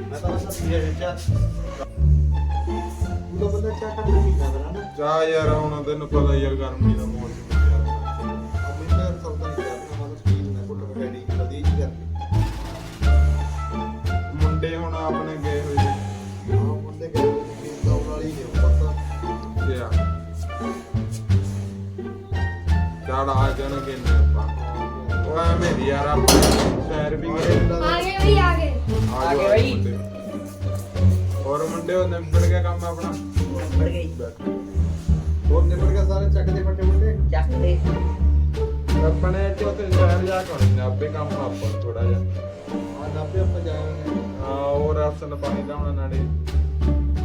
ਮੈਂ ਤਾਂ ਬਸ ਪੀਏ ਵਿੱਚ ਉਹ ਤਾਂ ਬੰਦਾ ਚਾਹ ਕੱਢ ਕੇ ਪੀਂਦਾ ਨਾ ਜਾ ਯਾਰ ਹੁਣ ਤੈਨੂੰ ਪਤਾ ਯਾਰ ਗਰਮੀ ਦਾ ਮੌਸਮ ਹੈ। ਯਾਰ ਅਮੀ ਤਾਂ ਸੌਦਾ ਨਹੀਂ ਕਰਦਾ ਮਨ ਸਪੀਡ ਨਾ ਕੋਲ ਰੈਡੀ ਕਦੀ ਹੀ ਕਰਦੀ। ਮੁੰਡੇ ਹੁਣ ਆਪਣੇ ਗਏ ਹੋਏ ਨੇ। ਹਾਂ ਮੁੰਡੇ ਕਹਿੰਦੇ ਕਿ ਦੌੜ ਵਾਲੀ ਨੇ ਪਤਾ। ਚੜ ਆ ਜਾਣਗੇ ਨੇ ਐਵੇਂ ਦੀ ਯਾਰ ਆਪਾਂ ਸ਼ਹਿਰ ਵੀ ਗਏ ਆਗੇ ਵੀ ਆਗੇ ਆ ਗਏ ਬਈ ਹੋਰ ਮੁੰਡੇ ਉਹ ਨਿਬੜ ਗਿਆ ਕੰਮ ਆਪਣਾ? ਬੜ ਗਈ ਹੋਰ ਨਿਬੜ ਗਿਆ ਸਾਰੇ ਚੱਕ ਦੇ ਫੱਟੇ ਮੁੰਡੇ ਚੱਕ ਦੇ। ਆਪਣੇ ਚ ਉੱਥੇ ਸ਼ਹਿਰ ਜਾ ਕੇ ਆਉਣੀ ਆਪੇ ਕੰਮ ਆਪਾਂ ਥੋੜਾ ਜਿਹਾ। ਆ ਨਾਪੇ ਆਪਾਂ ਜਾਵਾਂਗੇ ਹਾਂ। ਉਹ ਰਾਸ਼ਨ ਪਾਣੀ ਦਾ ਹੁਣ ਨਾਲੇ।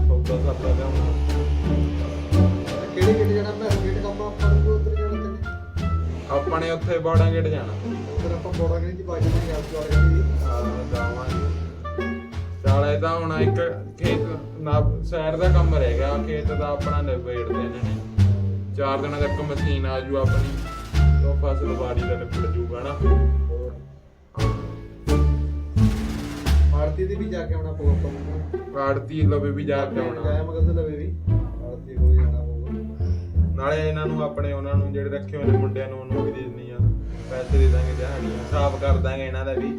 ਸੌਦਾ ਸੱਤਾ ਦਾ ਹੁਣ ਆਪਣੇ ਉੱਥੇ ਬਾੜਾ ਗੇਟ ਜਾਣਾ। ਉਧਰ ਆਪਾਂ ਬੋੜਾ ਗਣੀ ਦੀ ਬਾਜ ਜਾਣਾ ਗੈਸ ਵਾਲੇ ਦੀ ਹਾਂ ਜਾਵਾਂਗੇ। ਤਾਂ ਹੁਣ ਇੱਕ ਖੇਤ ਨਾ ਸਾਈਡ ਦਾ ਕੰਮ ਰਹਿ ਗਿਆ ਖੇਤ ਦਾ ਆਪਣਾ ਨਿਬੇੜਦੇ ਇਹਨਾਂ ਨੇ। ਚਾਰ ਦਿਨਾਂ ਤੱਕ ਮਸ਼ੀਨ ਆ ਜੂ ਆਪਣੀ ਉਹ ਫਸਲ ਬਾੜੀ ਦਾ ਨਿਬੜ ਜੂਗਾ ਨਾ। ਆਰਤੀ ਦੀ ਵੀ ਜਾ ਕੇ ਆਉਣਾ ਪਊਗਾ ਆੜਤੀ ਲਵੇ ਵੀ ਜਾ ਕੇ ਆਉਣਾ। ਗਾਇਆ ਮਗਰ ਤੇ ਲਵੇ ਵੀ ਨਾਲੇ ਇਹਨਾਂ ਨੂੰ ਆਪਣੇ ਉਹਨਾਂ ਨੂੰ ਜਿਹੜੇ ਰੱਖੇ ਹੋਏ ਨੇ ਮੁੰਡਿਆਂ ਨੂੰ ਉਹਨੂੰ ਵੀ ਦੇ ਦਿੰਨੀ ਆ। ਪੈਸੇ ਦੇ ਦਾਂਗੇ ਦਿਹਾੜੀਆਂ ਸਾਫ਼ ਕਰ ਦਾਂਗੇ ਇਹਨਾਂ ਦਾ ਵੀ।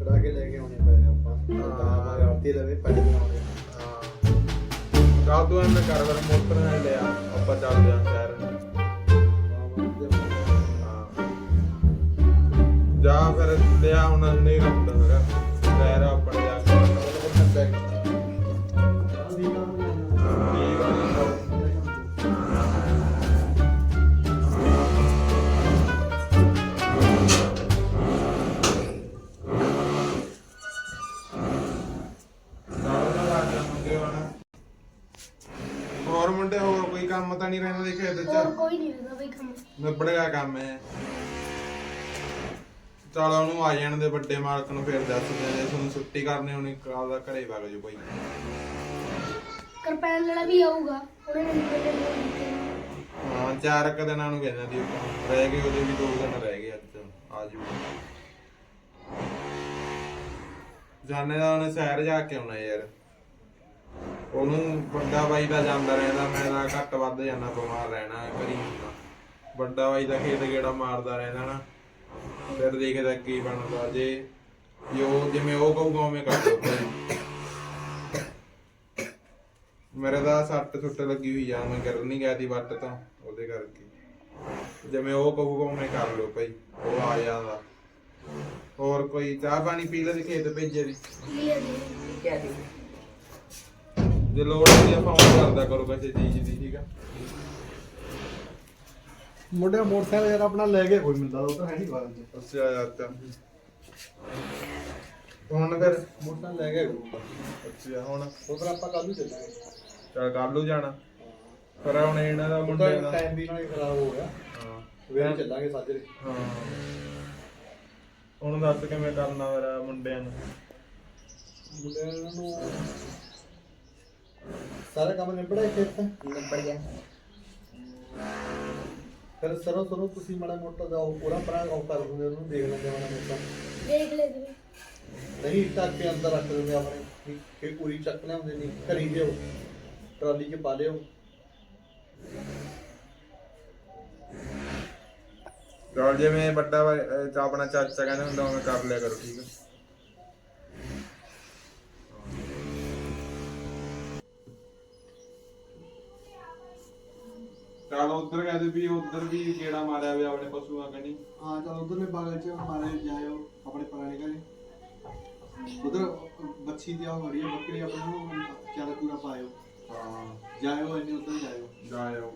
ਕਰਾ ਕੇ ਲੈ ਕੇ ਆਉਣੇ ਪਏ ਆਪਾਂ। ਤਾਂ ਆਰਤੀ ਲਵੇ ਪੈਸੇ ਬਣਾਉਣੇ ਹਾਂ। ਕੱਲ ਤੋਂ ਐਵੇਂ ਕਰ ਕਰ ਮੋਟਰ ਨਾਲ ਲਿਆ ਆਪਾਂ ਚੱਲਦੇ ਆਂ ਸ਼ਹਿਰ। ਜਾ ਫਿਰ ਲਿਆ ਹੁਣ ਨਹੀਂ ਰੱਖਦਾ ਹੋਰ ਕੋਈ ਨਹੀਂ ਹੁੰਦਾ ਬਈ ਕੰਮ। ਨਿਬੜ ਗਿਆ ਕੰਮ ਹੈ ਚਲ ਉਹਨੂੰ ਆ ਜਾਣ ਦੇ ਵੱਡੇ ਮਾਲਕ ਨੂੰ ਫੇਰ ਦੱਸ ਦਿਆਂ ਜੇ ਤੁਹਾਨੂੰ ਛੁੱਟੀ ਕਰਨੀ ਹੋਣੀ ਕਾਲ ਦਾ ਘਰੇ ਵਗ ਜਾਓ ਭਾਈ ਕਰਪੈਨ ਵਾਲਾ ਵੀ ਆਊਗਾ ਉਹਨੇ ਮੈਨੂੰ ਪਹਿਲੇ ਬੋਲ ਦਿੱਤੇ ਹਾਂ ਚਾਰ ਕੁ ਦਿਨਾਂ ਨੂੰ ਕਹਿੰਦਾ ਦੀ ਰਹਿ ਗਏ ਉਹਦੇ ਵੀ ਦੋ ਦਿਨ ਰਹਿ ਗਏ ਅੱਜ ਆ ਜੂ ਜਾਣੇ ਦਾ ਉਹਨੇ ਸੈਰ ਜਾ ਕੇ ਆਉਣਾ ਯਾਰ। ਉਹਨੂੰ ਵੱਡਾ ਬਾਈ ਦਾ ਜਾਂਦਾ ਰਹਿੰਦਾ ਮੈਂ ਤਾਂ ਘੱਟ ਵੱਧ ਜਾਂਦਾ ਬਿਮਾਰ ਰਹਿਣਾ ਕਰੀ ਹੁੰਦਾ। ਵੱਡਾ ਬਾਈ ਦਾ ਖੇਤ ਗੇੜਾ ਮਾਰਦਾ ਰਹਿੰਦਾ ਨਾ ਫਿਰ ਦੇਖਦਾ ਕੀ ਬਣਦਾ ਜੇ ਜੋ ਜਿਵੇਂ ਉਹ ਕਹੂਗਾ ਉਵੇਂ ਕਰ ਦੋ ਮੇਰੇ ਦਾ ਸੱਟ ਸੁੱਟ ਲੱਗੀ ਹੋਈ ਆ ਮੈਂ ਕਰ ਨਹੀਂ ਗਿਆ ਦੀ ਵੱਟ ਤਾਂ ਉਹਦੇ ਕਰਕੇ। ਜਿਵੇਂ ਉਹ ਕਹੂਗਾ ਉਵੇਂ ਕਰ ਲਿਓ ਭਾਈ ਉਹ ਆ ਜਾਂਦਾ। ਹੋਰ ਕੋਈ ਚਾਹ ਪਾਣੀ ਪੀ ਲੈ ਤੇ ਖੇਤ ਭੇਜੇ ਦੇ? ਠੀਕ ਹੈ ਜੀ। ਜੇ ਲੋੜ ਹੁੰਦੀ ਆ ਫੋਨ ਕਰਦਾ ਕਰੋ ਕਿਸੇ ਚੀਜ਼ ਦੀ ਠੀਕ ਆ। ਮੁੰਡੇ ਮੋਟਰਸਾਈਕਲ ਯਾਰ ਆਪਣਾ ਲੈ ਕੇ ਕੋਈ ਮਿਲਦਾ ਉਹ ਤਾਂ ਹੈ ਨਹੀਂ ਬਾਹਰ ਚ ਅੱਛਾ ਯਾਰ ਤਾਂ। ਹੁਣ ਫਿਰ ਮੋਟਰਸਾਈਕਲ ਲੈ ਕੇ ਕੋਈ ਅੱਛਾ ਹੁਣ? ਉਧਰ ਆਪਾਂ ਕੱਲ ਨੂੰ ਚੱਲਾਂਗੇ। ਚਲ ਕਰ ਲੂ ਜਾਣਾ। ਪਰ ਹੁਣ ਇਹਨਾਂ ਦਾ ਮੁੰਡੇ ਮੁੰਡੇ ਦਾ ਟਾਈਮ ਵੀ ਨਾਲ ਖਰਾਬ ਹੋ ਗਿਆ। ਹਾਂ। ਸਵੇਰੇ ਚੱਲਾਂਗੇ ਸਾਜਰੇ। ਹਾਂ। ਹੁਣ ਦੱਸ ਕਿਵੇਂ ਕਰਨਾ ਮੇਰਾ ਮੁੰਡਿਆਂ ਨੂੰ? ਮੁੰਡਿਆਂ ਨੂੰ ਸਾਰਾ ਕੰਮ ਨਿਬੜਿਆ ਖੇਤ ਦਾ ਨਿਬੜ ਗਿਆ ਫਿਰ ਸਰੋਂ ਸਰੋਂ ਤੁਸੀਂ ਮਾੜਾ ਮੋਟਾ ਦਾ ਪੂਰਾ ਪਰਾਂ ਉਹ ਕਰ ਦਿੰਦੇ ਉਹਨੂੰ ਦੇਖ ਲੈਂਦੇ ਮਾੜਾ ਮੋਟਾ। ਦੇਖ ਲੈ ਤੂੰ ਨਹੀਂ ਟੱਕ ਕੇ ਅੰਦਰ ਰੱਖ ਦਿੰਦੇ ਆਪਣੇ ਕਿ ਪੂਰੀ ਚੱਕ ਲਿਆਉਂਦੇ ਨਹੀਂ ਘਰੀ ਲਿਓ ਟਰਾਲੀ 'ਚ ਪਾ ਲਿਓ। ਚਲ ਜਿਵੇਂ ਵੱਡਾ ਵਾ- ਅਹ ਆਪਣਾ ਚਾਚਾ ਕਹਿੰਦਾ ਹੁੰਦਾ ਉਵੇਂ ਕਰ ਲਿਆ ਕਰੋ ਠੀਕ ਹੈ ਚਲ ਉਧਰ ਕਹਦੇ ਵੀ ਉਧਰ ਵੀ ਕਿਹੜਾ ਮਾਰਿਆ ਵੀ ਆਪਣੇ ਪਸ਼ੂਆਂ ਕਣੀ ਹਾਂ ਚਲ ਉਧਰਲੇ ਬਾਗਲ 'ਚ ਮਾਰੇ ਜਾਇਓ ਆਪਣੇ ਪੁਰਾਣੇ ਘਰੇ। ਉਧਰ ਬੱਚੀ ਦੀ ਉਹ ਮਰੀ ਬੱਕਰੀ ਆਪਣੇ ਨੂੰ ਚਾਰਾ ਪੂਰਾ ਪਾਇਓ। ਹਾਂ। ਜਾਇਓ ਇੰਨੇ ਉਧਰ ਜਾਇਓ। ਜਾਇਓ।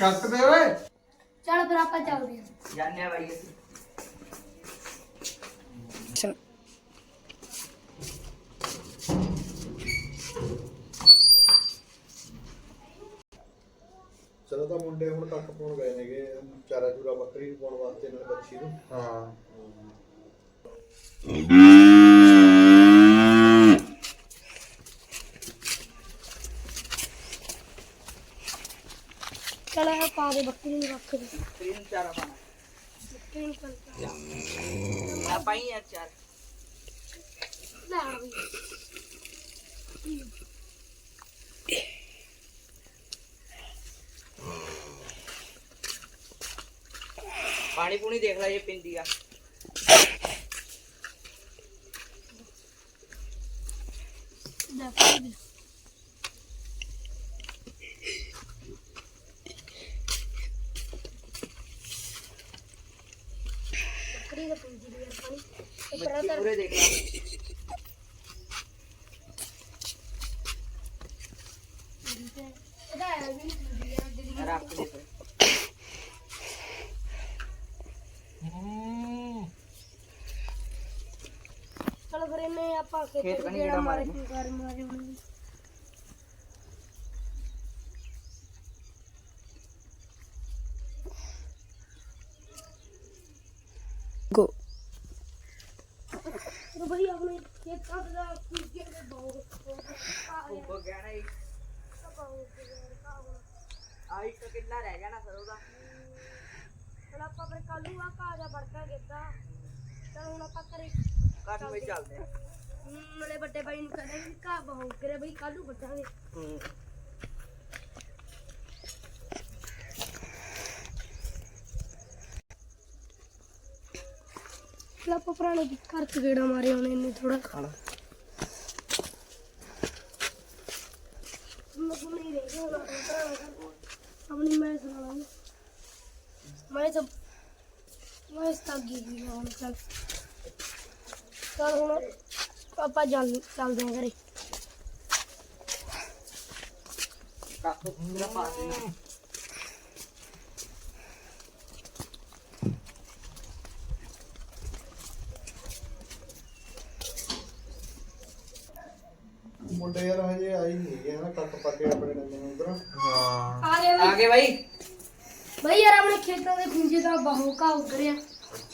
ਕੱਟ ਦੇ ਓਏ। ਚੱਲ ਫਿਰ ਆਪਾਂ ਚੱਲਦੇ ਹਾਂ। ਜਾਣਿਆ ਬਾਈ ਅਸੀਂ। ਚਲੋ ਤਾਂ ਮੁੰਡੇ ਹੁਣ ਕੱਖ ਪਾਉਣ ਗਏ ਨੇਗੇ ਚਾਰਾ ਚੂਰਾ ਬੱਕਰੀ ਪਾਉਣ ਵਾਸਤੇ ਨਾਲ ਬੱਚੀ ਨੂੰ। ਹਾਂ। ਚਲੋ ਇਹ ਪਾ ਦੇ ਬੱਕਰੀ ਨੂੰ ਰੱਖ ਦੇ। ਬੱਕਰੀ ਨੂੰ ਚਾਰਾ ਪਾਣਾ ਬੱਕਰੀ ਨੂੰ ਚਾਰਾ। ਪਾਈ ਯਾਰ ਚਾਰ। ਲੈ ਵੀ। ਪਾਣੀ ਪੂਣੀ ਦੇਖ ਲੈ ਜੇ ਪਿੰਦੀ ਆ। ਬੱਚੀ ਪੂਰੇ ਦੇਖ ਲੈ। ਚਲ ਫਿਰ ਇਹਨੇ ਆਪਾਂ ਖੇਤ ਖੇਤ ਕਣੀ ਕਿਹੜਾ ਗੇੜਾ ਮਾਰੇ ਮਾਰਨਾ। ਕਰ ਮਾਰੇ ਹੁਣ ਗੋ तो भाई आपने खेत का बता कुछ के बहुत ਭੁੱਖ ਗਿਆ ਨਾ ਇੱਕ ਆ ਇੱਕ ਕਿੱਲਾ ਰਹਿ ਗਿਆ ਨਾ ਫਿਰ ਉਹਦਾ ਚਲ ਆਪਾਂ ਫਿਰ ਕੱਲ ਨੂੰ ਆ ਕਾਜਾ ਬੜਕਾ ਕੀਤਾ ਚਲ ਹੁਣ ਆਪਾਂ ਕਰੇ ਕੱਟ ਵਿੱਚ ਚੱਲਦੇ ਆ। ਮਲੇ ਵੱਡੇ ਬਾਈ ਨੂੰ ਕਹਿੰਦੇ ਵੀ ਘਾ ਬਹੁ ਕਰੇ ਬਈ ਕੱਲ ਨੂੰ ਵੱਢਾਂਗੇ। ਹੂੰ। ਚਲ ਆਪਾਂ ਪੁਰਾਣੇ ਘਰ ਚ ਗੇੜਾ ਮਾਰੇ ਉਹਨੇ ਇਹਨੇ ਥੋੜਾ ਖਾਣਾ। ਮੈਨੂੰ ਨਹੀਂ ਰਹਿ ਗਿਆ ਹੁਣ ਆਪਣਾ ਪੁਰਾਣਾ ਘਰ ਆਪਣੀ ਮੈਂ ਸੁਣਾ ਮੈਂ ਤਾਂ ਮੈਂ ਸਤਾਗੀ ਗਈ ਹੁਣ ਚੱਲ। ਚਲ ਹੁਣ ਆਪਾਂ ਚੱਲ ਚੱਲਦੇ ਆਂ ਘਰੇ। ਦੇ ਮੁੰਡੇ ਯਾਰ ਹਜੇ ਆਈ ਨਹੀਂ ਹੈਗੇ ਨਾ ਕੱਟ ਪੱਕੇ ਆਪਣੇ ਡੰਗੇ ਨੂੰ ਉਧਰ। ਹਾਂ। ਆ ਗਏ ਆ ਗਏ ਬਾਈ। ਬਈ। ਯਾਰ ਆਪਣੇ ਖੇਤਾਂ ਦੇ ਖੁੰਝੇ ਦਾ ਬਹੁ ਘਾ ਉਤਰਿਆ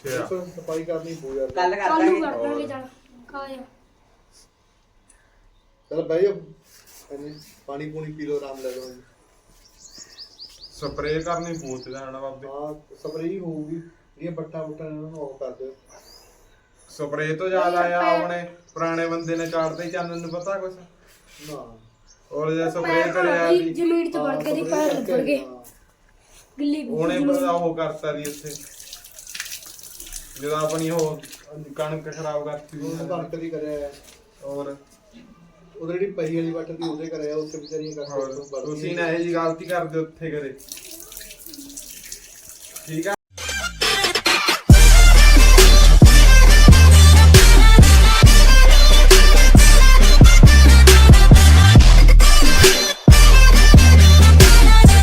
ਅੱਛਾ। ਸਫ਼ਾਈ ਕਰਨੀ ਪਊ ਯਾਰ ਕੱਲ ਕਰ ਕੱਲ ਨੂੰ ਦਾਂਗੇ ਕਰ ਦਾਂਗੇ ਚੱਲ ਕਾਇਆ ਚਲ ਬਈ ਹਾਂਜੀ ਪਾਣੀ ਪੂਣੀ ਪੀ ਲੋ ਆਰਾਮ ਲੈ ਲਓ ਜੀ ਸਪਰੇਅ ਕਰਨੀ ਪੂਤ ਜਾਣਾ ਬਾਬੇ। ਹਾਂ ਸਪਰੇਅ ਹੋਊਗੀ। ਜਿਹੜੀਆਂ ਬੱਟਾਂ ਬੁੱਟਾਂ ਇਹਨਾਂ ਨੂੰ ਆਫ ਕਰ ਦਿਓ। ਸਪਰੇਅ ਤੋਂ ਜ਼ਿਆਦਾ ਆ ਆਪਣੇ ਪੁਰਾਣੇ ਬੰਦੇ ਨੇ ਚਾੜਤੇ ਚੰਨ ਨੂੰ ਪਤਾ ਕੁਛ। ਨਾ। ਔਰ ਜੇ ਪੈਰ ਸਪਰੇਅ ਕਰਿਆ ਦੀ ਜ਼ਮੀਨ 'ਚ ਵੜ ਕੇ ਦੀ ਪੈਰ ਲੱਗ ਗਏ। ਹਾਂ। ਗਿੱਲੀ ਉਹਨੇ ਬੜਾ ਉਹ ਕਰਤਾ ਦੀ ਉੱਥੇ। ਜਦੋਂ ਆਪਣੀ ਉਹ ਕਣਕ ਖਰਾਬ ਕਰਤੀ ਉਹਨੇ ਸੀ ਕਣਕ ਦੀ ਕਰਿਆ ਹੈ। ਔਰ ਉਹਦੇ ਜਿਹੜੀ ਪਈ ਵਾਲੀ ਵੱਟ ਦੀ ਉਹਦੇ ਕਰਿਆ ਉੱਥੇ ਵਿਚਾਰੀਆਂ ਕਰਕੇ ਤੁਸੀਂ ਨਾ ਇਹ ਜੀ ਗਲਤੀ ਕਰਦੇ ਉੱਥੇ ਕਰੇ ਠੀਕ ਆ